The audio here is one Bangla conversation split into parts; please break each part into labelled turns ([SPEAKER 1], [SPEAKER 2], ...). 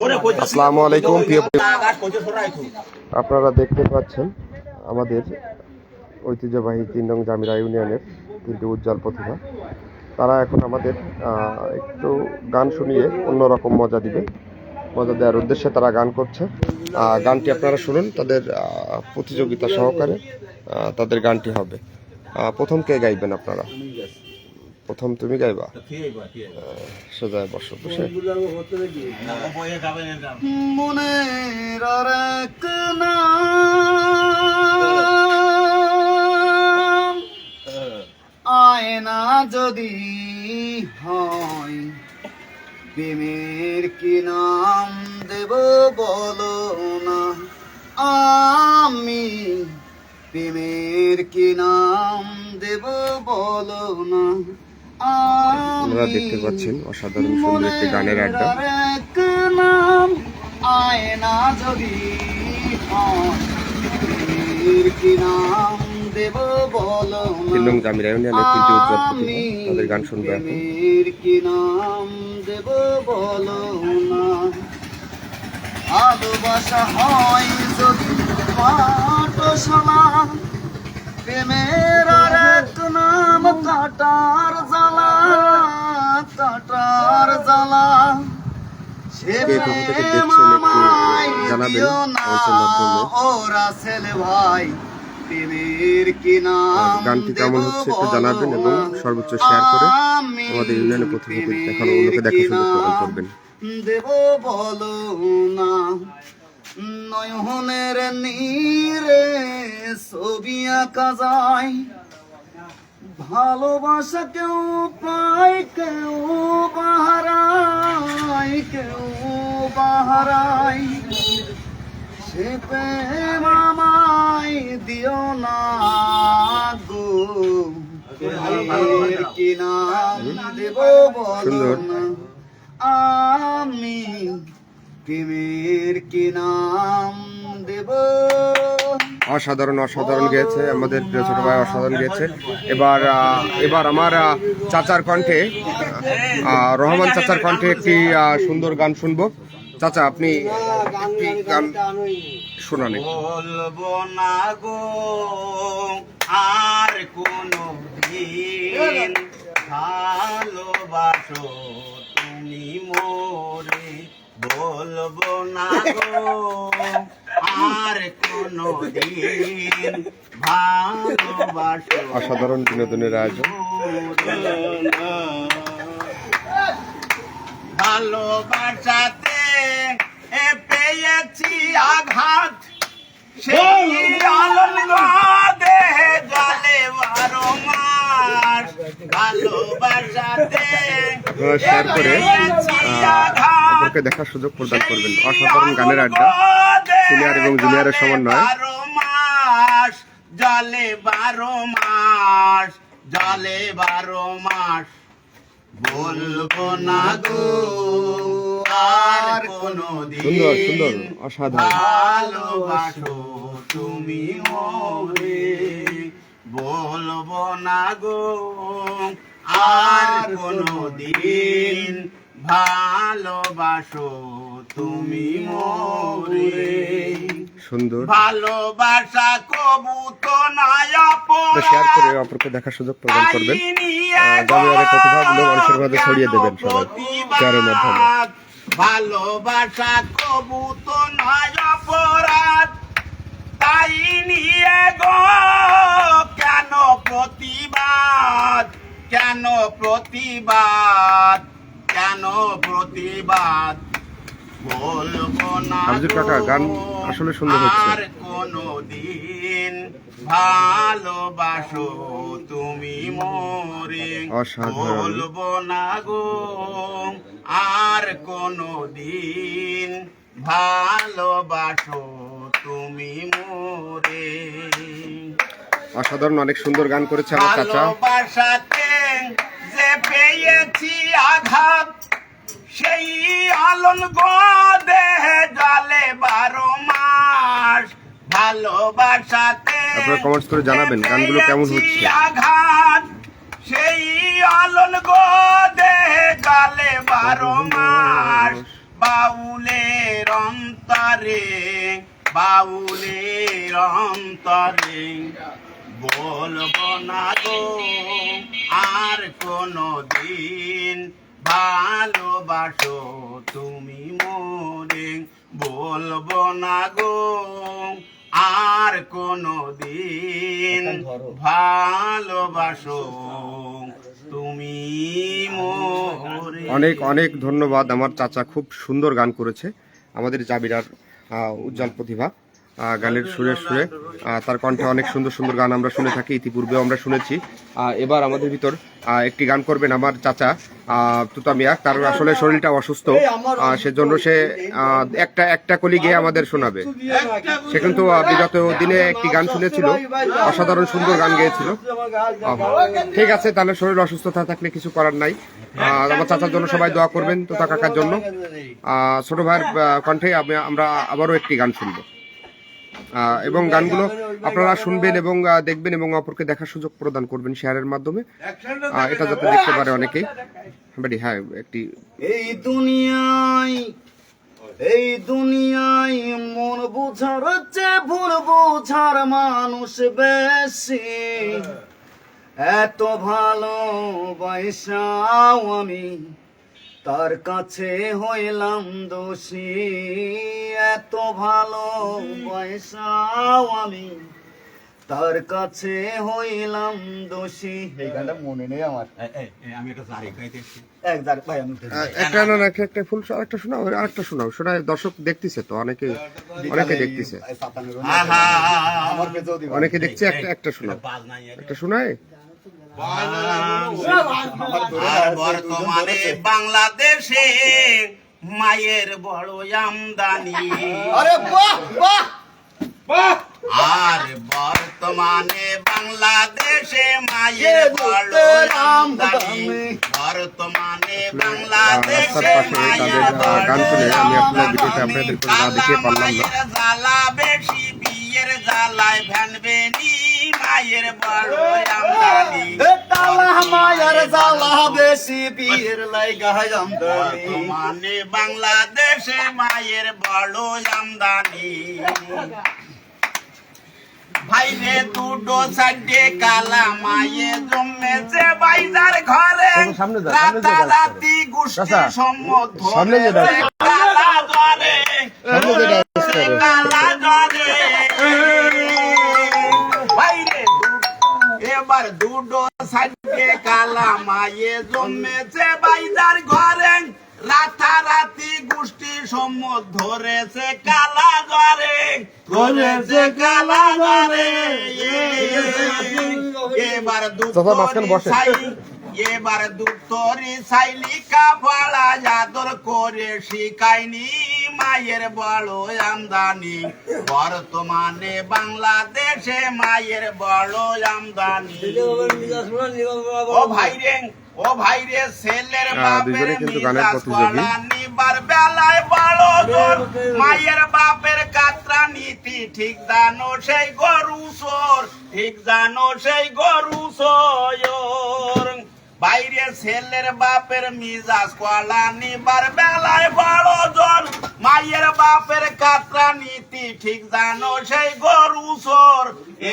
[SPEAKER 1] আসসালামু আলাইকুম প্রিয় আপনারা দেখতে পাচ্ছেন আমাদের ঐতিহ্যবাহী তিন নং জামিরা ইউনিয়নের তিনটি উজ্জ্বল প্রতিভা তারা এখন আমাদের একটু গান শুনিয়ে অন্যরকম মজা দিবে। মজা দেওয়ার উদ্দেশ্যে তারা গান করছে। গানটি আপনারা শুনুন তাদের প্রতিযোগিতা সহকারে তাদের গানটি হবে। প্রথম কে গাইবেন আপনারা? প্রথম তুমি গাইবা? সোজায় বসো বসে।
[SPEAKER 2] মনের আয়না যদি হয় প্রেমের কি নাম দেব বলো না। আমি প্রেমের কি নাম দেব বলো না।
[SPEAKER 1] আপনারা দেখতে পাচ্ছেন অসাধারণ সুন্দর একটি গানের আড্ডা।
[SPEAKER 2] আয়না যদি
[SPEAKER 1] ইউনিয়নের তিনটি উজ্জ্বল তাদের গান শুনবে
[SPEAKER 2] কি নাম দেব বলো না। ভালোবাসা হয় যদি প্রেমের আর এক নাম কাটার কাটার জ্বালা। সে দিও না। ভাই
[SPEAKER 1] গানটি কেমন হচ্ছে একটু জানাবেন এবং সর্বোচ্চ শেয়ার করে
[SPEAKER 2] আমি
[SPEAKER 1] আমাদের ইউনিয়নের প্রতিভা দেখানো অন্যকে দেখার সুযোগ প্রদান করবেন।
[SPEAKER 2] দেব বলো না। নয়নের নীরে ছবি আঁকা যায়। ভালোবাসা কেউ পায় কেউ বাহারায় কেউ বাহারায়। সে প্রেম আমায় দিও না গো। কি নাম দেব বলো আমি প্রেমের কি নাম দেব
[SPEAKER 1] অসাধারণ অসাধারণ গেয়েছে। আমাদের ছোট ভাই অসাধারণ গেয়েছে। এবার এবার আমার চাচার কণ্ঠে রহমান চাচার কণ্ঠে একটি সুন্দর গান শুনব। চাচা, আপনি একটি গান শোনানে
[SPEAKER 2] ভালোবাসো তুমি মোরে। বলব না গো আর কোনো দিন ভালোবাসো
[SPEAKER 1] অসাধারণ বিনোদনের আয়োজন।
[SPEAKER 2] ভালোবাসাতে এ পেয়েছি আঘাত। সেই আনন্দ
[SPEAKER 1] শেয়ার করে আহ, দেখার সুযোগ প্রদান করবেন। অসাধারণ গানের আড্ডা। সিনিয়র এবং জুনিয়রের সমন্বয়ে।
[SPEAKER 2] জলে বারো মাস জলে বারো মাস। বলব না গো আর কোনো
[SPEAKER 1] দিন সুন্দর
[SPEAKER 2] সুন্দর
[SPEAKER 1] অসাধারণ।
[SPEAKER 2] বলব না গো। আর কোনো দিন ভালোবাসো তুমি মোরে।
[SPEAKER 1] সুন্দর।
[SPEAKER 2] ভালোবাসা কবু তো
[SPEAKER 1] শেয়ার করে অপরকে দেখার সুযোগ প্রদান করবেন। প্রতিভাগুলো মানুষের ছড়িয়ে দেবেন সবাই। শেয়ারের মাধ্যমে।
[SPEAKER 2] ভালোবাসা কবু তো নাই অপরাধ কেন প্রতিবাদ? কেন প্রতিবাদ? বলব না
[SPEAKER 1] কাকা, গান আসলে সুন্দর হচ্ছে।
[SPEAKER 2] আর কোনো দিন ভালোবাসো তুমি মোরে। বলব না গো আর কোনো দিন ভালোবাসো তুমি মোরে।
[SPEAKER 1] অসাধারণ অনেক সুন্দর গান করেছে আমার চাচা।
[SPEAKER 2] আঘাত সেই আলন গো দেহে জলে বারো মাস। ভালোবাসাতে
[SPEAKER 1] আপনারা কমেন্টস করে জানাবেন গানগুলো কেমন হচ্ছে?
[SPEAKER 2] আঘাত সেই আলন গো দেহে গালে বারো মাস।
[SPEAKER 3] বাউলের অন্তরে বাউলের অন্তরে বলব না গো আর কোনো দিন ভালোবাসো তুমি মোরে বলব না গো। আর কোনো দিন ভালোবাসো তুমি মোরে।
[SPEAKER 1] অনেক অনেক ধন্যবাদ। আমার চাচা খুব সুন্দর গান করেছে। আমাদের জাবিরার উজ্জ্বল প্রতিভা। গানের সুরে সুরে। তার কণ্ঠে অনেক সুন্দর সুন্দর গান আমরা শুনে থাকি, ইতিপূর্বেও আমরা শুনেছি। এবার আমাদের ভিতর একটি গান করবেন আমার চাচা তুতা মিয়া। তার আসলে শরীরটা অসুস্থ। সেজন্য সে একটা একটা কলি গিয়ে আমাদের শোনাবে। সে কিন্তু বিগত দিনে একটি গান শুনেছিল। অসাধারণ সুন্দর গান গেয়েছিল। ঠিক আছে, তাহলে শরীর অসুস্থতা থাকলে কিছু করার নাই। আমার চাচার জন্য সবাই দোয়া করবেন, তোতা কাকার জন্য। ছোট ভাইয়ের কণ্ঠে আমি- আমরা আবারও একটি গান শুনব। এবং গানগুলো আপনারা শুনবেন এবং দেখবেন এবং অপরকে দেখার সুযোগ প্রদান করবেন শেয়ারের মাধ্যমে। এটা যাতে দেখতে পারে অনেকেই। বেডি হ্যাঁ একটি
[SPEAKER 2] এই দুনিয়ায় এই দুনিয়ায় মন বুঝার হচ্ছে, ভুল বুঝার মানুষ বেশি। এত ভালো বৈশাও আমি তার কাছে হইলাম দোষী। এত ভালো বৈশাও আমি তার কাছে হইলাম দোষী। এই গানটা মনে নেই আমার।
[SPEAKER 3] আমি একটা জারি
[SPEAKER 2] এক ভাই আমি
[SPEAKER 1] একটা না একটা ফুল শোনাও আরেকটা শোনাও। শোনায় দর্শক দেখতেছে তো অনেকে অনেকে দেখতেছে। অনেকে দেখছে একটা একটা শোনাও।
[SPEAKER 3] বাজ নাই এর।
[SPEAKER 1] একটা শোনায়?
[SPEAKER 3] আর বর্তমানে বাংলাদেশে মায়ের বড় আমদানি
[SPEAKER 2] আরে বাহ বাহ।
[SPEAKER 3] আর বর্তমানে বাংলাদেশে মায়ের বড় আমদানি। বর্তমানে বাংলাদেশে মায়ের বড়
[SPEAKER 1] গান শুনে আমি আপনার ভিডিওতে আপনাদেরকে না দেখিয়ে পারলাম না।
[SPEAKER 3] মায়ের জ্বালা বেশি বিয়ের জ্বালায় ভ্যানবেনি মায়ের বড় আমদানি।
[SPEAKER 2] তালা মায়ার জালা বেশি পীর লাই গায় আমদানি।
[SPEAKER 3] বর্তমানে বাংলাদেশে মায়ের বড় আমদানি। ভাইরে দুটো সাইডে কালা মায়ে জমেছে বাইজার ঘরে। রাতারাতি গোষ্ঠী সম্মত কালা জ্বরে। কালা জ্বরে। ভাইরে এবার দুটো সাইডে কালা মায়ে জমেছে বাইজার ঘরে রাতারাতি গোষ্ঠী সম্মত ধরেছে কালা ঘরে ধরেছে কালা ঘরে এবার
[SPEAKER 1] বসেন।
[SPEAKER 3] এবার দুতরি সাইলিকা ফাড়া জাদর করে শিখাইনি মায়ের বড় আমদানি। বর্তমানে বাংলাদেশে মায়ের বড় আমদানি। ও ভাই রে ও ভাই রে ছেলের বাপের
[SPEAKER 1] দুজনে কিন্তু
[SPEAKER 3] মিজাজ। নিবার বেলায় বড় মায়ের বাপের কাতরা নীতি ঠিক জানো সেই গরু সোর ঠিক জানো সেই গরু সোর। বাইরে ছেলের বাপের মিজাজ কলা নিবার বেলায় বড় জন। মায়ের বাপের কাতরা নীতি ঠিক জানো সেই গরু সোর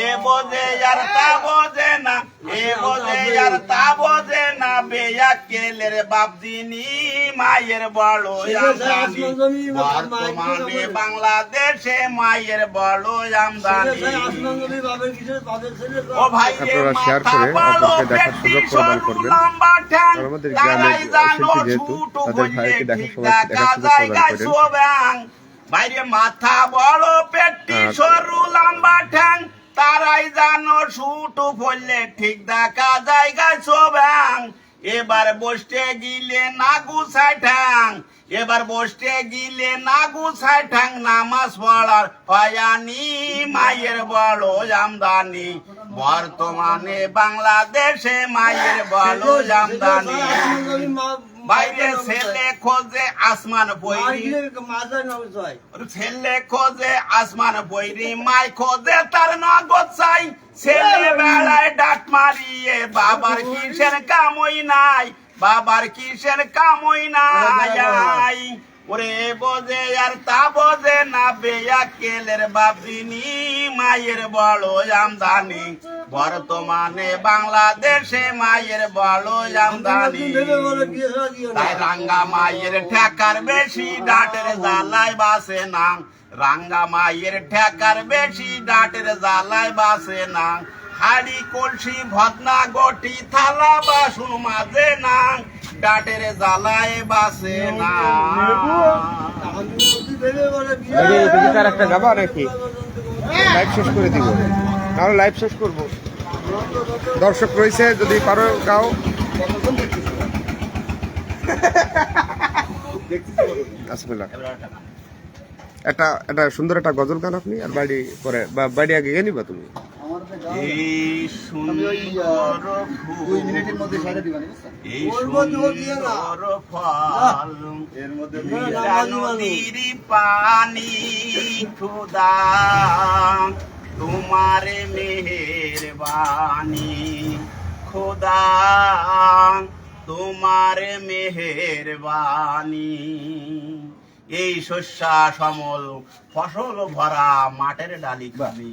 [SPEAKER 3] এ বোঝে আর তা বোঝে না। এ বোঝে আর তা বোঝে না বেয়া কেলের বাপ দিনি মায়ের বড় বর্তমানে বাংলাদেশে মায়ের বড় আমদানি। ও ভাই
[SPEAKER 1] আপনারা share
[SPEAKER 3] মাথা
[SPEAKER 1] করে অপরকে দেখার সুযোগ প্রদান
[SPEAKER 3] সরু,
[SPEAKER 1] করবেন।
[SPEAKER 3] লম্বা ঠ্যাং,
[SPEAKER 1] আর আমাদের গ্রামের শিল্পী যেহেতু, তাদের ভাইকে দেখার সময় দেখার
[SPEAKER 3] দেখা
[SPEAKER 1] সুযোগ প্রদান করেন।
[SPEAKER 3] বাইরে মাথা বড় পেটি সরু লম্বা ঠ্যাং। তারাই জানো শুটু ফললে ঠিক দেখা জায়গায় শোভ্যাং এবার বসতে গিলে না গুছায় ঠ্যাং। এবার বসতে গিলে না গুছায় ঠ্যাং। নামাজ পড়ার হয়ানি মায়ের বড় জামদানি। বর্তমানে বাংলাদেশে মায়ের বড় আমদানি বাইরে ছেলে খোঁজে আসমান বইরি ছেলে খোঁজে আসমান বইরি মাই খোঁজে তার নগদ চাই। ছেলে বেড়ায় ডাক মারিয়ে বাবার কিসের কামই নাই বাবার কিসের কামই নাই ওরে আর তা না বেয়া কেলের বাপিনি মায়ের বড় আমদানি। বর্তমানে বাংলাদেশে মায়ের বড় আমদানি। তাই রাঙ্গা মায়ের ঠেকার বেশি, ডাটের জ্বালায় বাসে না। রাঙ্গা মায়ের ঠেকার বেশি, ডাটের জ্বালায় বাসে না। হাড়ি কলসি ভদনা গটি থালা বাসন মাঝে না ডাটের জ্বালায় বাসে না।
[SPEAKER 1] আর একটা গাবা নাকি লাইভ শেষ করে দিব তাহলে লাইভ শেষ করব দর্শক রয়েছে যদি পারো গাও। একটা একটা সুন্দর একটা গজল গান আপনি আর বাড়ি পরে বা বাড়ি আগে গিয়ে নিবা তুমি।
[SPEAKER 3] এই সুন্দর এই সুন্দর ফল নদীর পানি খুদা তোমার মেহেরবানি খোদা তোমার মেহেরবানি এই শস্যা সমল ফসল ভরা মাঠের ডালি খাবি।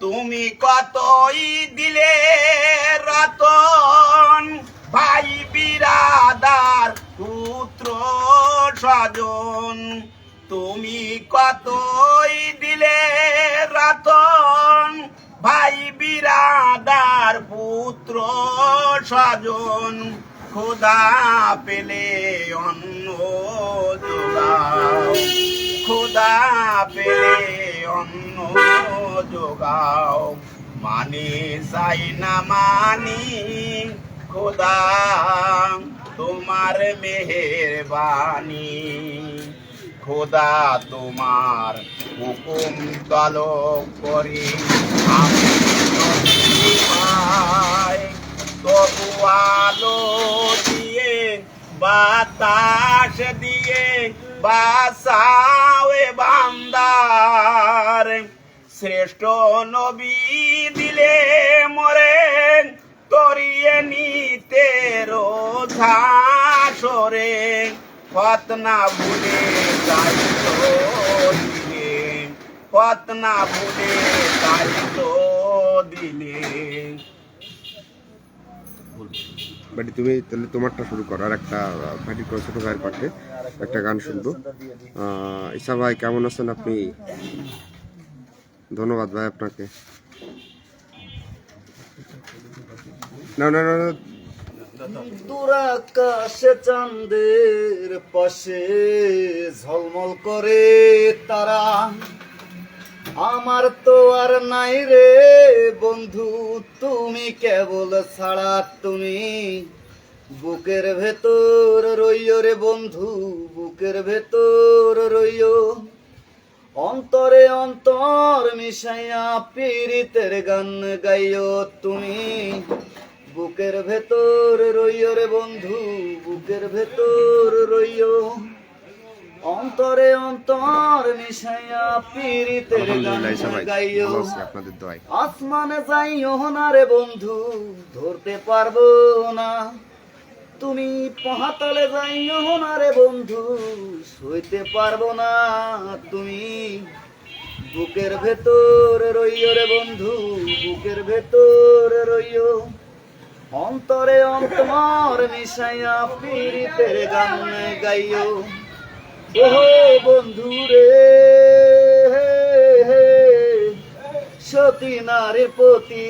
[SPEAKER 3] তুমি কতই দিলে রতন ভাই বিরাদার পুত্র স্বজন? তুমি কতই দিলে স্বজন খোদা পেলে অন্ন যোগাও খোদা পেলে অন্ন যোগাও মানে চাই না মানি, খোদা, তোমার মেহেরবানি খোদা, তোমার হুকুম তলব করি, আমি তবু আলো দিয়ে, বাতাস দিয়ে বাসাওয়ে বান্দার। শ্রেষ্ঠ নবী দিলে মরে, তরিয়ে নিতে রোধাসরে ফতনা ভুলে যাইতো দিলে, ফতনা ভুলে যাইতো দিলে।
[SPEAKER 1] বাড়ি তুমি তাহলে তোমারটা শুরু করো আর একটা ভাটি করে ছোট ভাইয়ের পাঠে একটা গান শুনব। ইসা ভাই কেমন আছেন আপনি? ধন্যবাদ ভাই আপনাকে। না না না
[SPEAKER 2] আকাশে চাঁদের পাশে ঝলমল করে তারা। আমার তো আর নাই রে বন্ধু, তুমি কেবল ছাড়া তুমি। বুকের ভেতর রইও রে বন্ধু, বুকের ভেতর রইও। অন্তরে অন্তর মিশাইয়া পীড়িতের গান গাইও তুমি। বুকের ভেতর রইও রে বন্ধু, বুকের ভেতর রইও। অন্তরে অন্তর মিশাইয়া পীড়িতের গাইও।
[SPEAKER 1] আপনাদের দোয়ায়।
[SPEAKER 2] আসমানে যাইও না রে বন্ধু ধরতে পারব না। তুমি পহাতলে যাইও না রে বন্ধু সইতে পারব না। তুমি বুকের ভেতর রইও রে বন্ধু বুকের ভেতর রইও। অন্তরে অন্তর মিশাইয়া পীড়িতের গান গাইও। ও বন্ধু রে সতী নারীর প্রতি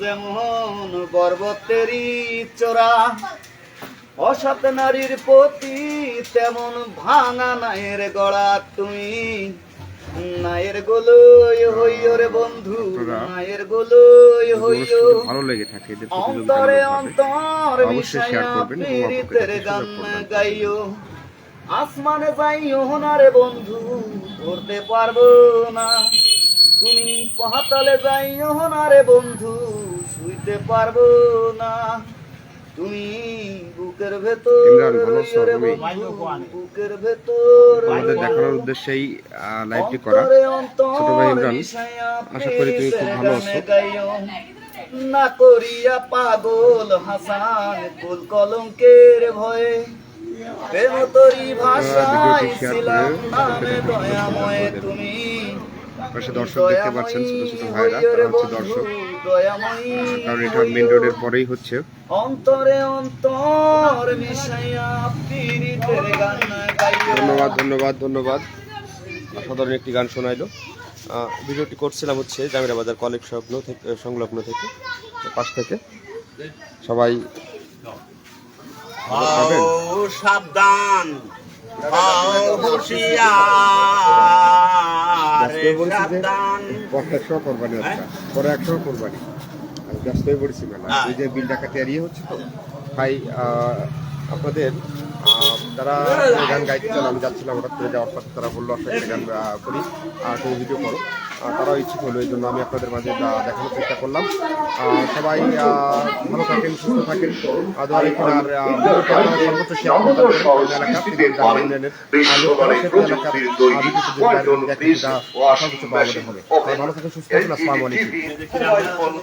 [SPEAKER 2] যেমন বর্বতেরই চোরা অসৎ নারীর প্রতি তেমন ভাঙা নায়ের গড়া তুমি। নায়ের গোলই হইও রে বন্ধু নায়ের গোলই হইও।
[SPEAKER 1] ভালো লেগে থাকে এদের
[SPEAKER 2] অন্তরে অন্তর মিশাইয়া পীড়িতের গান গাইও। আসমানে যাইও না রে বন্ধু ধরতে পারব না। তুমি পাহাতলে যাইও না রে বন্ধু শুইতে পারব না। তুমি বুকের ভেতর বুকের ভেতর
[SPEAKER 1] আমাদের দেখানোর উদ্দেশ্যেই লাইভটি করা। ছোট ভাই ইমরান, আশা করি তুমি খুব ভালো আছো।
[SPEAKER 2] না করিয়া পাগল হাসান কুল কলঙ্কের ভয়ে। প্রেম তরি ভাষায় ছিলাম নামে দয়াময় তুমি।
[SPEAKER 1] পাশে দর্শক দেখতে পাচ্ছেন ছোট ছোট ভাইরা তারা হচ্ছে দর্শক। কারণ এটা মেন রোডের পরেই হচ্ছে।
[SPEAKER 2] অন্তরে অন্তর
[SPEAKER 1] ধন্যবাদ ধন্যবাদ ধন্যবাদ। অসাধারণ একটি গান শোনাইলো। ভিডিওটি করছিলাম হচ্ছে জামিরা বাজার কলেজ সংলগ্ন থেকে সংলগ্ন থেকে পাশ থেকে। সবাই
[SPEAKER 3] সাবধান হুঁশিয়ার।
[SPEAKER 1] ব্যস্ত হয়ে পরে একশো কোরবানি পরে একশো কোরবানি। আমি ব্যস্ত হয়ে পড়েছি মেলা
[SPEAKER 3] হ্যাঁ।
[SPEAKER 1] এই যে বিল ডাকাতি এড়িয়ে হচ্ছে তো তাই আপনাদের আহ, যারা গান গাইতে চান আমি যাচ্ছিলাম হঠাৎ করে যাওয়ার পর তারা বলল একটা গান করি আর তুমি ভিডিও করো। তারাও ইচ্ছুক হলো এই জন্য আমি আপনাদের মাঝে দেখানোর চেষ্টা করলাম সবাই ভালো থাকেন সুস্থ থাকেন সর্বোচ্চ শেয়ার সর্বোচ্চ পাওয়া হবে ভালো থাকেন সুস্থ থাকেন আসসালামু আলাইকুম